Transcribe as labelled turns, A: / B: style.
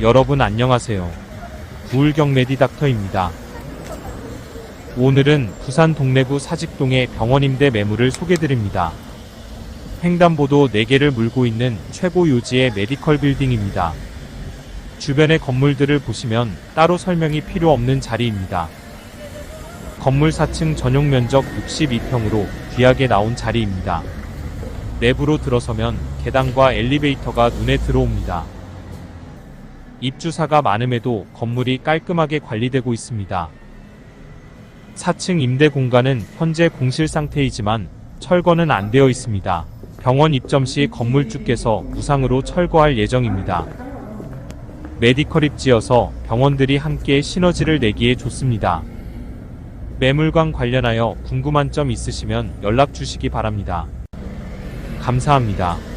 A: 여러분 안녕하세요. 부울경 메디닥터입니다. 오늘은 부산 동래구 사직동의 병원 임대 매물을 소개드립니다. 횡단보도 4개를 물고 있는 최고 요지의 메디컬 빌딩입니다. 주변의 건물들을 보시면 따로 설명이 필요 없는 자리입니다. 건물 4층 전용 면적 62평으로 귀하게 나온 자리입니다. 내부로 들어서면 계단과 엘리베이터가 눈에 들어옵니다. 입주사가 많음에도 건물이 깔끔하게 관리되고 있습니다. 4층 임대 공간은 현재 공실 상태이지만 철거는 안 되어 있습니다. 병원 입점 시 건물주께서 무상으로 철거할 예정입니다. 메디컬 입지여서 병원들이 함께 시너지를 내기에 좋습니다. 매물관 관련하여 궁금한 점 있으시면 연락 주시기 바랍니다. 감사합니다.